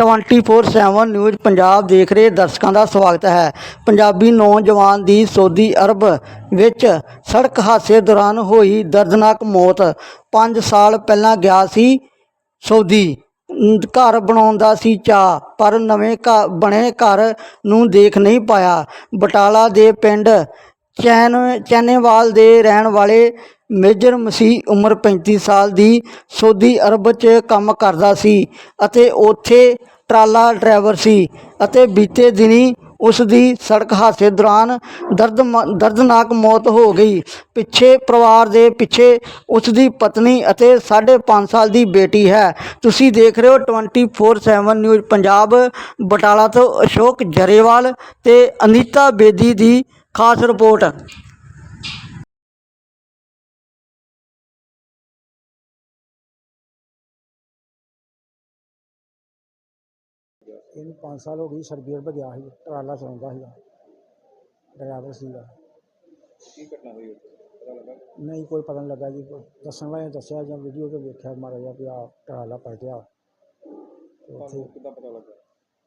24/7 news Punjab ਦੇਖ ਰਹੇ ਦਰਸ਼ਕਾਂ ਦਾ ਸਵਾਗਤ ਹੈ। ਪੰਜਾਬੀ ਨੌਜਵਾਨ ਦੀ ਸਊਦੀ ਅਰਬ ਵਿੱਚ ਸੜਕ ਹਾਦਸੇ ਦੌਰਾਨ ਹੋਈ ਦਰਦਨਾਕ ਮੌਤ। 5 ਸਾਲ ਪਹਿਲਾਂ ਗਿਆ ਸੀ ਸਊਦੀ ਘਰ ਬਣਾਉਣ ਦਾ ਸੀ ਚਾਅ ਪਰ ਨਵੇਂ ਘ- ਬਣੇ ਘਰ ਨੂੰ ਦੇਖ ਨਹੀਂ ਪਾਇਆ। ਬਟਾਲਾ ਦੇ ਪਿੰਡ ਚੈਨ, ਚੈਨੇਵਾਲ ਦੇ ਰਹਿਣ ਵਾਲੇ ਮੇਜਰ ਮਸੀਹ ਉਮਰ 35 ਸਾਲ ਦੀ ਸਊਦੀ ਅਰਬ 'ਚ ਕੰਮ ਕਰਦਾ ਸੀ ਅਤੇ ਉੱਥੇ ਟਰਾਲਾ ਡਰਾਈਵਰ ਸੀ ਅਤੇ ਬੀਤੇ ਦਿਨੀ ਉਸ ਦੀ ਸੜਕ ਹਾਦਸੇ ਦੌਰਾਨ ਦਰਦ ਦਰਦਨਾਕ ਮੌਤ ਹੋ ਗਈ। ਪਿੱਛੇ ਪਰਿਵਾਰ ਦੇ ਪਿੱਛੇ ਉਸ ਦੀ ਪਤਨੀ ਅਤੇ 5.5 ਸਾਲ ਦੀ ਬੇਟੀ ਹੈ। ਤੁਸੀਂ ਦੇਖ ਰਹੇ ਹੋ 24/7 ਨਿਊਜ਼ ਪੰਜਾਬ, ਬਟਾਲਾ ਤੋਂ ਅਸ਼ੋਕ ਜਰੇਵਾਲ ਤੇ ਅਨੀਤਾ ਬੇਦੀ ਦੀ ਖਾਸ ਰਿਪੋਰਟ ਇਹਨੂੰ 5 ਸਾਲ ਹੋ ਗਏ ਸਰਬੀਅਰ ਭਜਿਆ ਸੀ ਟਰਾਲਾ ਚਲਾਉਂਦਾ ਸੀਗਾ। ਡਰਾਈਵਰ ਸੀਗਾ। ਕੀ ਘਟਨਾ ਹੋਈ ਉੱਥੇ? ਪਤਾ ਲੱਗਾ? ਨਹੀਂ ਕੋਈ ਪਤਾ ਨਹੀਂ ਲੱਗਾ ਜੀ। ਕੋਈ ਦੱਸਣ ਵਾਲੇ ਨੇ ਦੱਸਿਆ ਜਾਂ ਵੀਡੀਓ ਤੇ ਵੇਖਿਆ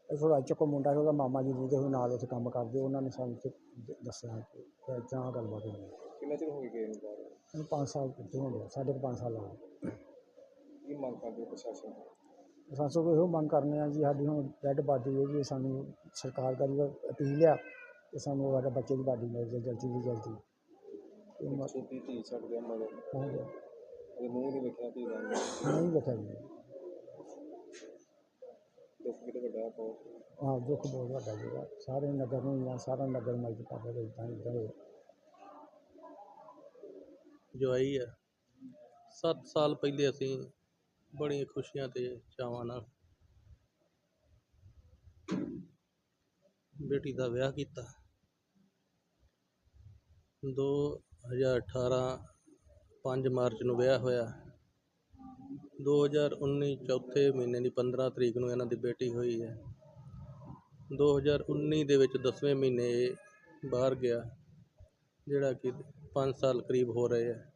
ਥੋੜਾ ਚੁੱਕ ਮੁੰਡਾ ਸੀ ਉਹਦਾ ਮਾਮਾ ਜੀ ਦੇ ਉਹ ਨਾਲ ਉੱਥੇ ਕੰਮ ਕਰਦੇ ਉਹਨਾਂ ਨੇ ਸਾਨੂੰ ਤੇ ਦ- ਦੱਸਿਆ ਕਿ ਇੱਦਾਂ ਗੱਲਬਾਤ ਹੋਈ। ਕਿੰਨਾ ਚਿਰ ਹੋ ਗਿਆ ਇਹਨੂੰ ਬਾਹਰ? ਇਹਨੂੰ 5 ਸਾਲ ਕਿੱਥੇ ਹੋ ਗਏ ਸਾਢੇ ਕੁ ਪੰਜ ਸਾਲ ਹੋ ਗਏ। ਕੀ ਮੰਗ ਕਰਦੇ ਹੋ ਪ੍ਰਸ਼ਾਸਨ ਤੋਂ? ਸਾਨੂੰ ਕੋਈ ਇਹੋ ਮੰਗ ਕਰਨੇ ਆ ਜੀ ਸਾਡੀ ਹੁਣ ਡੈਡ ਬਾਡੀ ਹੈ ਜੀ ਸਾਨੂੰ ਸਰਕਾਰ ਦਾ ਵੀ ਅਪੀਲ ਆ ਕਿ ਸਾਨੂੰ ਸਾਡੇ ਬੱਚੇ ਦੀ ਬਾਡੀ ਮਿਲ ਜਾਏ ਜਲਦੀ ਤੋਂ ਜਲਦੀ। ਤੇ ਮ- ਛੋਟੀ ਧੀ ਛੱਡਦੇ ਮਗਰ। ਹਾਂਜੀ। ਉਹਦੇ ਮੂੰਹ ਨਹੀਂ ਵੇਖਿਆ ਧੀ ਦਾ। ਨਹੀਂ ਵੇਖਿਆ ਜੀ। ਦੁੱਖ ਕਿਤੇ ਵੱਡਾ ਬਹੁਤ ਹਾਂ ਦੁੱਖ ਬਹੁਤ ਵੱਡਾ ਜੀਗਾ ਸਾਰੇ ਨਗਰ ਨੂੰ ਜਾਂ ਸਾਰਾ ਨਗਰ ਮਦਦ ਕਰ ਰਿਹਾ ਇਦਾਂ ਇਦਾਂ ਹੋਇਆ ਜੋ ਆਈ ਹੈ 7 ਸਾਲ ਪਹਿਲੇ ਅਸੀਂ ਬੜੀਆਂ ਖੁਸ਼ੀਆਂ ਤੇ ਚਾਵਾਂ ਨਾਲ ਬੇਟੀ ਦਾ ਵਿਆਹ ਕੀਤਾ। 2018 5 ਮਾਰਚ ਨੂੰ ਵਿਆਹ ਹੋਇਆ। 2019 ਚੌਥੇ ਮਹੀਨੇ ਦੀ 15 ਤਰੀਕ ਨੂੰ ਇਹਨਾਂ ਦੀ ਬੇਟੀ ਹੋਈ ਹੈ। 2019 ਦੇ ਵਿੱਚ 10ਵੇਂ ਮਹੀਨੇ ਇਹ ਬਾਹਰ ਗਿਆ ਜਿਹੜਾ ਕਿ 5 ਸਾਲ ਕਰੀਬ ਹੋ ਰਹੇ ਹੈ।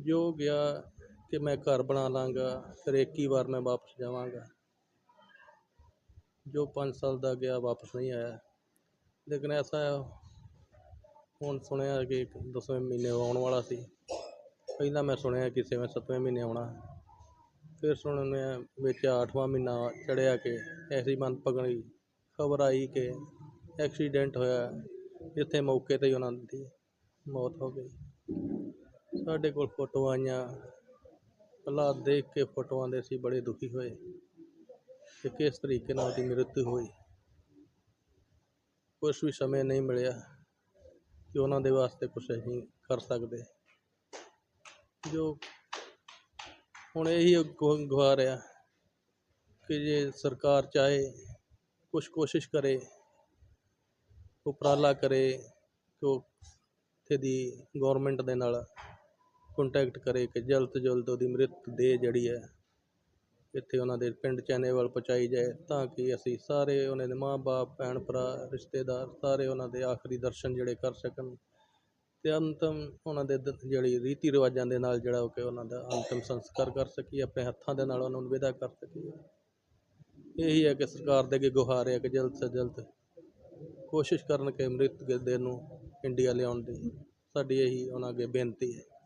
ਜੋ ਗਿਆ ਕਿ ਮੈਂ ਘਰ ਬਣਾ ਲਾਂਗਾ ਫਿਰ ਇੱਕ ਹੀ ਵਾਰ ਮੈਂ ਵਾਪਸ ਜਾਵਾਂਗਾ। ਜੋ 5 ਸਾਲ ਦਾ ਗਿਆ ਵਾਪਸ ਨਹੀਂ ਆਇਆ। ਲੇਕਿਨ ਐਸਾ ਹੈ, ਹੁਣ ਸੁਣਿਆ ਕਿ ਦਸਵੇਂ ਮਹੀਨੇ ਆਉਣ ਵਾਲਾ ਸੀ। ਪਹਿਲਾਂ ਮੈਂ ਸੁਣਿਆ ਕਿਸੇ ਛੇਵੇਂ, ਸੱਤਵੇਂ ਮਹੀਨੇ ਆਉਣਾ ਫਿਰ ਸੁਣਿਆ ਵਿੱਚ ਅੱਠਵਾਂ ਮਹੀਨਾ ਚੜ੍ਹਿਆ ਕਿ ਐਸੀ ਮਨ ਪਗਣੀ ਖਬਰ ਆਈ ਕਿ ਐਕਸੀਡੈਂਟ ਹੋਇਆ ਜਿੱਥੇ ਮੌਕੇ ਤੇ ਹੀ ਉਹਨਾਂ ਦੀ ਮੌਤ ਹੋ ਗਈ। ਸਾਡੇ ਕੋਲ ਫੋਟੋਆਂ ਆਈਆਂ। ਹਾਲਾਤ ਦੇਖ ਕੇ ਫੋਟੋਆਂ ਦੇ ਅਸੀਂ ਬੜੇ ਦੁਖੀ ਹੋਏ ਕਿ ਕਿਸ ਤਰੀਕੇ ਨਾਲ ਉਹਦੀ ਮ੍ਰਿਤੂ ਹੋਈ। ਕੁਛ ਵੀ ਸਮੇਂ ਨਹੀਂ ਮਿਲਿਆ ਕਿ ਉਹਨਾਂ ਦੇ ਵਾਸਤੇ ਕੁਛ ਅਸੀਂ ਕਰ ਸਕਦੇ। ਜੋ ਹੁਣ ਇਹੀ ਗੁ- ਗੁਹਾਰ ਆ ਕਿ ਜੇ ਸਰਕਾਰ ਚਾਹੇ, ਕੁਛ ਕੋਸ਼ਿਸ਼ ਕਰੇ, ਉਪਰਾਲਾ ਕਰੇ ਕਿ ਉਹ ਇੱਥੇ ਦੀ ਗੌਰਮੈਂਟ ਦੇ ਨਾਲ ਕੰਟੈਕਟ ਕਰੇ ਕਿ ਜਲਦ ਤੋਂ ਜਲਦ ਉਹਦੀ ਮ੍ਰਿਤ ਦੇਹ ਜਿਹੜੀ ਹੈ, ਇੱਥੇ ਉਹਨਾਂ ਦੇ ਪਿੰਡ ਚੈਨੇਵਾਲ ਪਹੁੰਚਾਈ ਜਾਏ, ਤਾਂ ਕਿ ਅਸੀਂ ਸਾਰੇ ਉਹਨਾਂ ਦੇ ਮਾਂ-ਬਾਪ ਭੈਣ ਭਰਾ ਰਿਸ਼ਤੇਦਾਰ, ਸਾਰੇ ਉਹਨਾਂ ਦੇ ਆਖਰੀ ਦਰਸ਼ਨ ਜਿਹੜੇ ਕਰ ਸਕਣ। ਅਤੇ ਅੰਤਿਮ ਉਹਨਾਂ ਦੇ ਦ- ਜਿਹੜੀ ਰੀਤੀ ਰਿਵਾਜਾਂ ਦੇ ਨਾਲ ਜਿਹੜਾ ਉਹ ਕਿ ਉਹਨਾਂ ਦਾ ਅੰਤਿਮ ਸੰਸਕਾਰ ਕਰ ਸਕੀਏ, ਆਪਣੇ ਹੱਥਾਂ ਦੇ ਨਾਲ ਉਹਨਾਂ ਨੂੰ ਵਿਦਾ ਕਰ ਸਕੀਏ। ਇਹੀ ਹੈ ਕਿ ਸਰਕਾਰ ਦੇ ਅੱਗੇ ਗੁਹਾਰ ਹੈ ਕਿ ਜਲਦ ਤੋਂ ਜਲਦ ਕੋਸ਼ਿਸ਼ ਕਰਨ ਕਿ ਮ੍ਰਿਤ ਦੇ ਨੂੰ ਇੰਡੀਆ ਲਿਆਉਣ ਦੀ। ਸਾਡੀ ਇਹੀ ਉਹਨਾਂ ਅੱਗੇ ਬੇਨਤੀ ਹੈ।